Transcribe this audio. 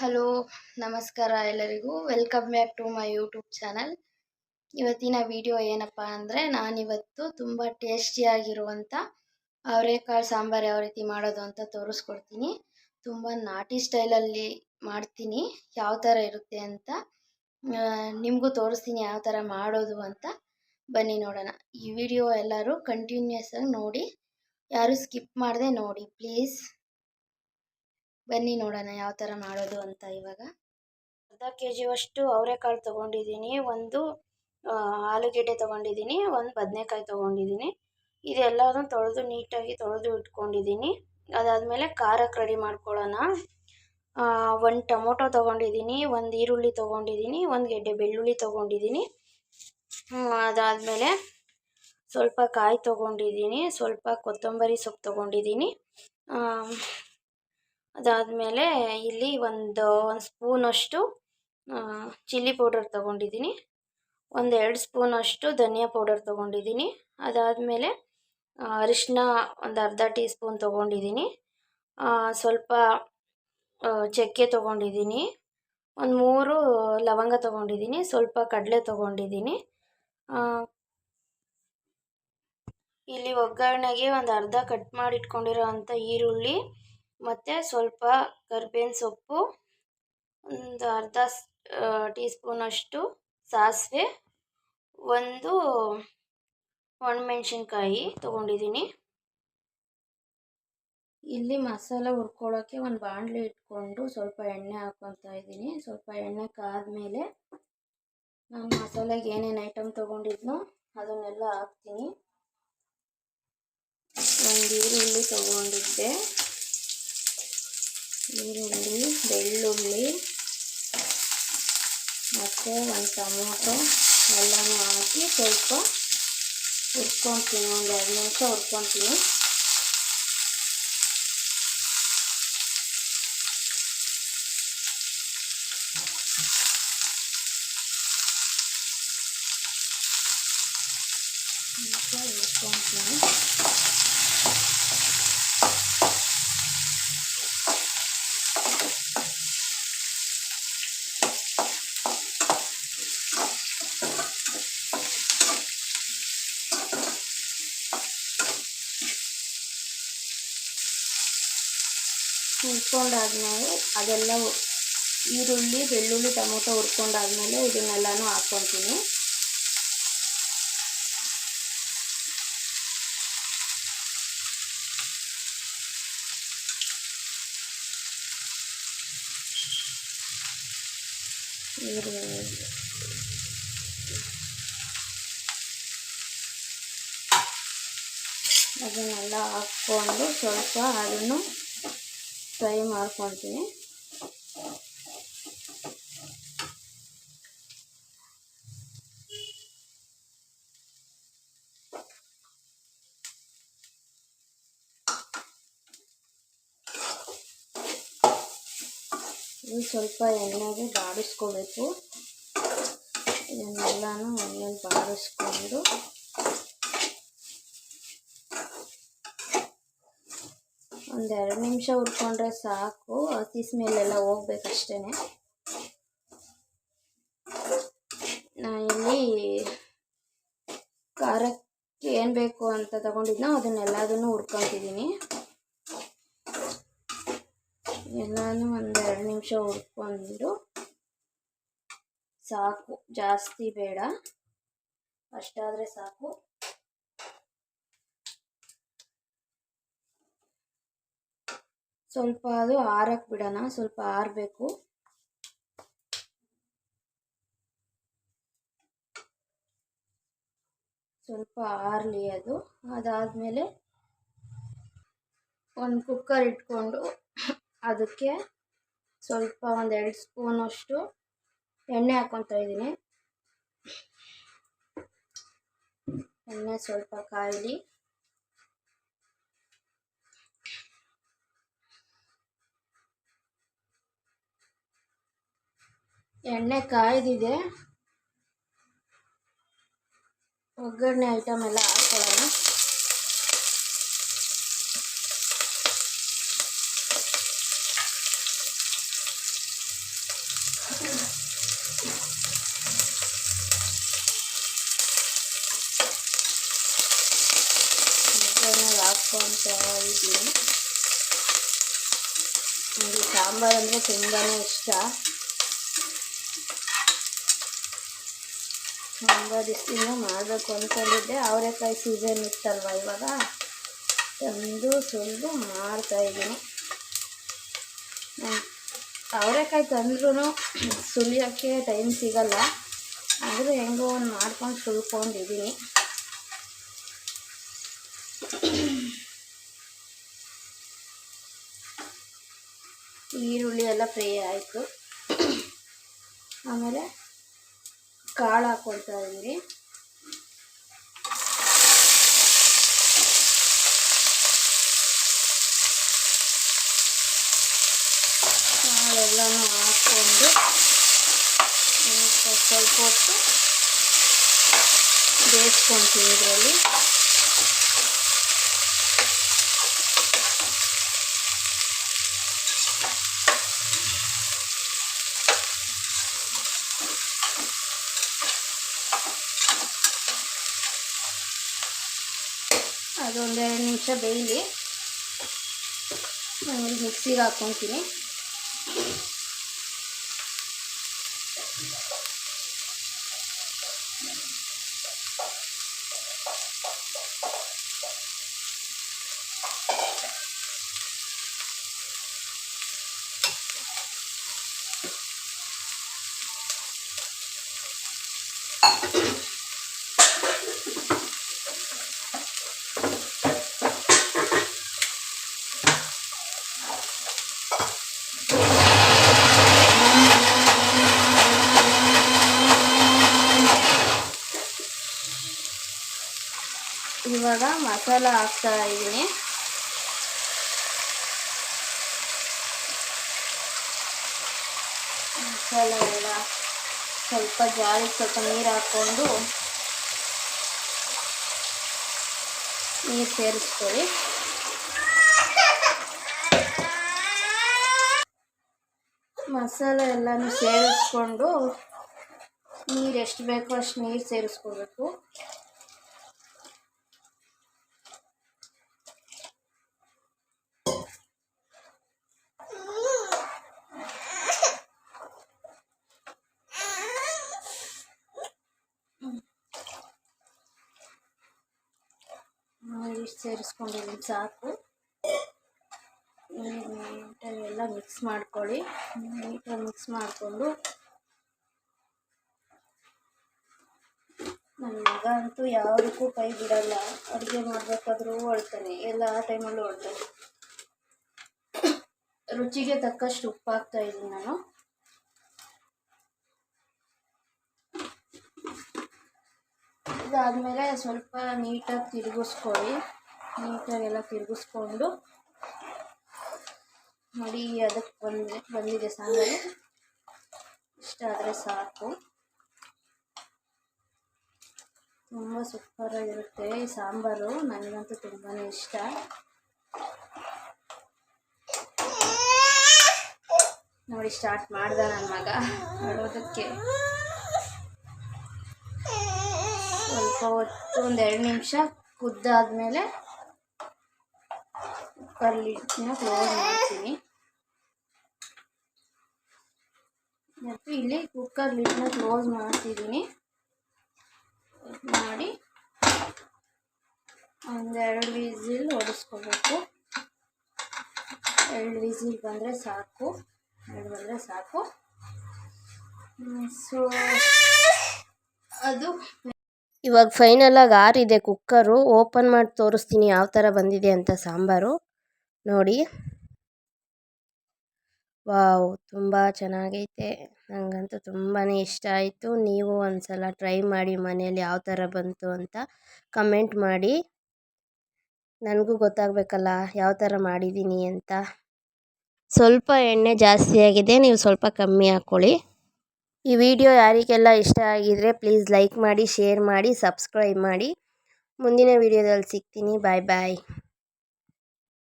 Hello, ನಮಸ್ಕಾರ ಎಲ್ಲರಿಗೂ. Welcome back to my YouTube channel ಇವತ್ತಿನ ವಿಡಿಯೋ ಏನಪ್ಪ ಅಂದರೆ ನಾನಿವತ್ತು ತುಂಬ ಟೇಸ್ಟಿಯಾಗಿರುವಂಥ ಅವರೆಕಾಳು ಸಾಂಬಾರು ಯಾವ ರೀತಿ ಮಾಡೋದು ಅಂತ ತೋರಿಸ್ಕೊಡ್ತೀನಿ. ತುಂಬ ನಾಟಿ ಸ್ಟೈಲಲ್ಲಿ ಮಾಡ್ತೀನಿ. ಯಾವ ಥರ ಇರುತ್ತೆ ಅಂತ ನಿಮಗೂ ತೋರಿಸ್ತೀನಿ ಯಾವ ಥರ ಮಾಡೋದು ಅಂತ. ಬನ್ನಿ ನೋಡೋಣ. ಈ ವಿಡಿಯೋ ಎಲ್ಲರೂ ಕಂಟಿನ್ಯೂಸ್ ಆಗಿ ನೋಡಿ. ಯಾರು ಸ್ಕಿಪ್ ಮಾಡದೆ ನೋಡಿ ಪ್ಲೀಸ್ ಬನ್ನಿ ನೋಡೋಣ ಯಾವ ಥರ ಮಾಡೋದು ಅಂತ ಇವಾಗ. ಅರ್ಧ ಕೆ ಜಿವಷ್ಟು ಅವರೆಕಾಳು ತೊಗೊಂಡಿದ್ದೀನಿ, ಒಂದು ಆಲೂಗೆಡ್ಡೆ ತೊಗೊಂಡಿದ್ದೀನಿ, ಒಂದು ಬದನೆಕಾಯಿ ತೊಗೊಂಡಿದ್ದೀನಿ. ಇದೆಲ್ಲದನ್ನು ತೊಳೆದು ನೀಟಾಗಿ ತೊಳೆದು ಇಟ್ಕೊಂಡಿದ್ದೀನಿ. ಅದಾದಮೇಲೆ ಖಾರಕ್ಕೆ ರೆಡಿ ಮಾಡ್ಕೊಳ್ಳೋಣ. ಒಂದು ಟೊಮೊಟೊ ತೊಗೊಂಡಿದ್ದೀನಿ, ಒಂದು ಈರುಳ್ಳಿ ತೊಗೊಂಡಿದ್ದೀನಿ, ಒಂದು ಗೆಡ್ಡೆ ಬೆಳ್ಳುಳ್ಳಿ ತೊಗೊಂಡಿದ್ದೀನಿ. ಅದಾದಮೇಲೆ ಸ್ವಲ್ಪ ಕಾಯಿ ತೊಗೊಂಡಿದ್ದೀನಿ, ಸ್ವಲ್ಪ ಕೊತ್ತಂಬರಿ ಸೊಪ್ಪು ತೊಗೊಂಡಿದ್ದೀನಿ. ಅದಾದಮೇಲೆ ಇಲ್ಲಿ ಒಂದು ಒಂದು ಸ್ಪೂನಷ್ಟು ಚಿಲ್ಲಿ ಪೌಡರ್ ತೊಗೊಂಡಿದ್ದೀನಿ. ಒಂದು ಎರಡು ಸ್ಪೂನಷ್ಟು ಧನಿಯಾ ಪೌಡರ್ ತೊಗೊಂಡಿದ್ದೀನಿ. ಅದಾದಮೇಲೆ ಅರಿಶಿನ ಒಂದು ಅರ್ಧ ಟೀ ಸ್ಪೂನ್ ತೊಗೊಂಡಿದ್ದೀನಿ ಸ್ವಲ್ಪ ಚಕ್ಕೆ ತೊಗೊಂಡಿದ್ದೀನಿ. ಒಂದು ಮೂರು ಲವಂಗ ತೊಗೊಂಡಿದ್ದೀನಿ. ಸ್ವಲ್ಪ ಕಡಲೆ ತೊಗೊಂಡಿದ್ದೀನಿ. ಇಲ್ಲಿ ಒಗ್ಗರಣೆಗೆ ಒಂದು ಅರ್ಧ ಕಟ್ ಮಾಡಿ ಇಟ್ಕೊಂಡಿರೋ ಅಂಥ ಈರುಳ್ಳಿ ಮತ್ತು ಸ್ವಲ್ಪ ಕರ್ಬೇವಿನ ಸೊಪ್ಪು, ಒಂದು ಅರ್ಧ ಟೀ ಸ್ಪೂನಷ್ಟು ಸಾಸಿವೆ, ಒಂದು ಒಣಮೆಣ್ಸಿನ್ಕಾಯಿ ತೊಗೊಂಡಿದ್ದೀನಿ. ಇಲ್ಲಿ ಮಸಾಲೆ ಹುರ್ಕೊಳ್ಳೋಕ್ಕೆ ಒಂದು ಬಾಣಲೆ ಇಟ್ಕೊಂಡು ಸ್ವಲ್ಪ ಎಣ್ಣೆ ಹಾಕ್ಕೊತಾ ಇದ್ದೀನಿ. ಸ್ವಲ್ಪ ಎಣ್ಣೆ ಕಾದ್ಮೇಲೆ ನಾನು ಮಸಾಲೆಗೆ ಏನೇನು ಐಟಮ್ ತೊಗೊಂಡಿದ್ನೋ ಅದನ್ನೆಲ್ಲ ಹಾಕ್ತೀನಿ. ಒಂದು ಈರುಳ್ಳಿ ತೊಗೊಂಡಿದ್ದೆ. ಈರುಳ್ಳಿ ಬೆಳ್ಳುಳ್ಳಿ ಮತ್ತು ಒಂದು ಟೊಮೊಟೊ ಎಲ್ಲನೂ ಹಾಕಿ ಸ್ವಲ್ಪ ಹುರ್ಕೊತೀನಿ ಒಂದು ಎರಡು ನಿಮಿಷ ಹುರ್ಕೊತೀನಿ. ಹುರ್ಕೊತೀನಿ. ಹುರ್ಕೊಂಡಾದ್ಮೇಲೆ ಅದೆಲ್ಲ ಈರುಳ್ಳಿ ಬೆಳ್ಳುಳ್ಳಿ ಟೊಮೊಟೊ ಹುರ್ಕೊಂಡಾದ್ಮೇಲೆ ಇದನ್ನೆಲ್ಲನೂ ಹಾಕ್ಕೊತೀನಿ ಅದನ್ನೆಲ್ಲ ಹಾಕ್ಕೊಂಡು ಸ್ವಲ್ಪ ಅದನ್ನು ಫ್ರೈ ಮಾಡ್ಕೊತೀನಿ ಇದು ಸ್ವಲ್ಪ ಎಣ್ಣೆಗೆ ಬಾಡಿಸ್ಕೋಬೇಕು. ಇದನ್ನೆಲ್ಲನೂ ಎಣ್ಣೆಗೆ ಬಾಡಿಸ್ಕೊಂಡು. ಒಂದೆರಡು ನಿಮಿಷ ಹುರ್ಕೊಂಡ್ರೆ ಸಾಕು. ಹಸಿ ಸ್ಮೆಲ್ಲೆಲ್ಲ ಹೋಗ್ಬೇಕಷ್ಟೇ ಇಲ್ಲಿ ಖಾರಕ್ಕೆ ಏನು ಬೇಕು ಅಂತ ತಗೊಂಡಿದ್ನೋ ಅದನ್ನೆಲ್ಲದನ್ನು ಹುರ್ಕೊತಿದ್ದೀನಿ. ಎಲ್ಲನೂ ಎರಡು ನಿಮಿಷ ಹುರ್ಕೊಂಡು ಸಾಕು, ಜಾಸ್ತಿ ಬೇಡ. ಅಷ್ಟಾದರೆ ಸಾಕು. ಸ್ವಲ್ಪ ಅದು ಆರಕ್ಕೆ ಬಿಡೋಣ, ಸ್ವಲ್ಪ ಆರಬೇಕು. ಸ್ವಲ್ಪ ಆರಲಿ ಅದು. ಅದಾದಮೇಲೆ ಒಂದು ಕುಕ್ಕರ್ ಇಟ್ಕೊಂಡು ಅದಕ್ಕೆ ಸ್ವಲ್ಪ ಒಂದೆರಡು ಸ್ಪೂನಷ್ಟು ಎಣ್ಣೆ ಹಾಕ್ಕೊತಾ ಇದ್ದೀನಿ. ಎಣ್ಣೆ ಸ್ವಲ್ಪ ಕಾಯಲಿ. ಎಣ್ಣೆ ಕಾಯ್ದಿದೆ. ಒಗ್ಗರಣೆ ಐಟಮ್ ಎಲ್ಲ ಹಾಕ್ಕೊಳ್ಳೋಣ ಇದ್ದೀನಿ ನನಗೆ ಸಾಂಬಾರು ಅಂದರೆ ತುಂಬಾ ಇಷ್ಟ. ಸಾಂಬಾರು ಇಷ್ಟಿಂದ ಮಾಡಬೇಕು ಅಂದ್ಕೊಂಡಿದ್ದೆ ಅವರೆಕಾಯಿ ಸೀಸನ್ ಇತ್ತಲ್ವ ಇವಾಗ? ತಂದು ಸುಲಿದು ಮಾಡ್ತಾಯಿದ್ದೀನಿ ಅವರೆಕಾಯಿ ತಂದ್ರೂ ಸುಲಿಯೋಕ್ಕೆ ಟೈಮ್ ಸಿಗಲ್ಲ. ಆದರೂ ಹೆಂಗೋ ಒಂದು ಮಾಡ್ಕೊಂಡು ಸುಲ್ಕೊಂಡಿದ್ದೀನಿ. ಈರುಳ್ಳಿ ಎಲ್ಲ ಫ್ರೈ ಆಯಿತು. ಆಮೇಲೆ ಕಾಳು ಹಾಕ್ಕೊಳ್ತಾ ಇದ್ದೀವಿ ಕಾಳೆಲ್ಲನೂ ಹಾಕ್ಕೊಂಡು ಸ್ವಲ್ಪ ಹೊತ್ತು ಬೇಯಿಸ್ಕೊಳ್ತೀವಿ ಇದರಲ್ಲಿ. ಅದೊಂದೆರಡು ನಿಮಿಷ ಬೇಯಲಿ. ಆಮೇಲೆ ಮಿಕ್ಸಿಗೆ ಹಾಕ್ಕೊತೀನಿ ಇವಾಗ ಮಸಾಲ ಹಾಕ್ತಾ ಇದ್ದೀನಿ. ಮಸಾಲ ಎಲ್ಲ ಸ್ವಲ್ಪ ಜಾರಿ, ಸ್ವಲ್ಪ ನೀರು ಹಾಕ್ಕೊಂಡು ನೀರು ಸೇರಿಸ್ಕೊಳ್ಳಿ. ಮಸಾಲ ಎಲ್ಲನೂ ಸೇರಿಸ್ಕೊಂಡು ನೀರು ಎಷ್ಟು ಬೇಕೋ ಅಷ್ಟು ನೀರು ಸೇರಿಸ್ಕೋಬೇಕು ಇಷ್ಟು ಸೇರಿಸ್ಕೊಂಡಿದ್ದೀನಿ ಸಾಕು. ನೀಟಾಗಿ ಎಲ್ಲ ಮಿಕ್ಸ್ ಮಾಡ್ಕೊಳ್ಳಿ. ನೀಟಾಗಿ ಮಿಕ್ಸ್ ಮಾಡಿಕೊಂಡು. ನನ್ನ ಮಗ ಅಂತೂ ಯಾವುದಕ್ಕೂ ಕೈ ಬಿಡಲ್ಲ. ಅಡುಗೆ ಮಾಡಬೇಕಾದ್ರೂ ಹೊಳ್ತಾನೆ ಎಲ್ಲ ಆ ಟೈಮಲ್ಲೂ ಹೊಳ್ತಾನೆ ರುಚಿಗೆ ತಕ್ಕಷ್ಟು ಉಪ್ಪು ಹಾಕ್ತಾ ಇದ್ದೀನಿ ನಾನು. ಇದಾದಮೇಲೆ ಸ್ವಲ್ಪ ನೀಟಾಗಿ ತಿರುಗಿಸ್ಕೊಳ್ಳಿ. ನೀಟಾಗೆಲ್ಲ ತಿರುಗಿಸ್ಕೊಂಡು ನೋಡಿ, ಅದಕ್ಕೆ ಬಂದಿದೆ ಬಂದಿದೆ ಸಾಂಬಾರು. ಇಷ್ಟ ಆದರೆ ಸಾಕು. ತುಂಬ ಸೂಪರಾಗಿರುತ್ತೆ ಈ ಸಾಂಬಾರು. ನನಗಂತೂ ತುಂಬಾ ಇಷ್ಟ. ನೋಡಿ, ಸ್ಟಾರ್ಟ್ ಮಾಡ್ದ ನನ್ನ ಮಗ. ಮಾಡೋದಕ್ಕೆ ಸ್ವಲ್ಪ ಹೊತ್ತು ಒಂದು ಎರಡು ನಿಮಿಷ ಕುದ್ದಾದ್ಮೇಲೆ ಕುಕ್ಕರ್ ಲಿಡ್ನ ಕ್ಲೋಸ್ ಮಾಡ್ತೀನಿ. ಮತ್ತು ಇಲ್ಲಿ ಕುಕ್ಕರ್ ಲಿಡ್ನ ಕ್ಲೋಸ್ ಮಾಡ್ತಿದ್ದೀನಿ. ಮಾಡಿ ಒಂದೆರಡು ವಿಸಿಲ್ ಹೊಡಿಸ್ಕೋಬೇಕು ಎರಡು ವಿಸಿಲ್ ಬಂದರೆ ಸಾಕು. ಎರಡು ಬಂದರೆ ಸಾಕು. ಸೊ ಅದು ಇವಾಗ ಫೈನಲಾಗಿ ಆರಿದೆ ಕುಕ್ಕರು ಓಪನ್ ಮಾಡಿ ತೋರಿಸ್ತೀನಿ ಯಾವ ಥರ ಬಂದಿದೆ ಅಂತ ಸಾಂಬಾರು. ನೋಡಿ. ವಾವ್, ತುಂಬ ಚೆನ್ನಾಗೈತೆ. ನನಗಂತೂ ತುಂಬಾ ಇಷ್ಟ ಆಯಿತು. ನೀವು ಒಂದ್ಸಲ ಟ್ರೈ ಮಾಡಿ ಮನೇಲಿ ಯಾವ ಥರ ಬಂತು ಅಂತ ಕಮೆಂಟ್ ಮಾಡಿ. ನನಗೂ ಗೊತ್ತಾಗಬೇಕಲ್ಲ ಯಾವ ಥರ ಮಾಡಿದ್ದೀನಿ ಅಂತ. ಸ್ವಲ್ಪ ಎಣ್ಣೆ ಜಾಸ್ತಿ ಆಗಿದೆ, ನೀವು ಸ್ವಲ್ಪ ಕಮ್ಮಿ ಹಾಕ್ಕೊಳ್ಳಿ ಈ ವಿಡಿಯೋ ಯಾರಿಗೆಲ್ಲ ಇಷ್ಟ ಆಗಿದರೆ ಪ್ಲೀಸ್ ಲೈಕ್ ಮಾಡಿ, ಶೇರ್ ಮಾಡಿ, ಸಬ್ಸ್ಕ್ರೈಬ್ ಮಾಡಿ. ಮುಂದಿನ ವಿಡಿಯೋದಲ್ಲಿ ಸಿಗ್ತೀನಿ. ಬಾಯ್ ಬಾಯ್.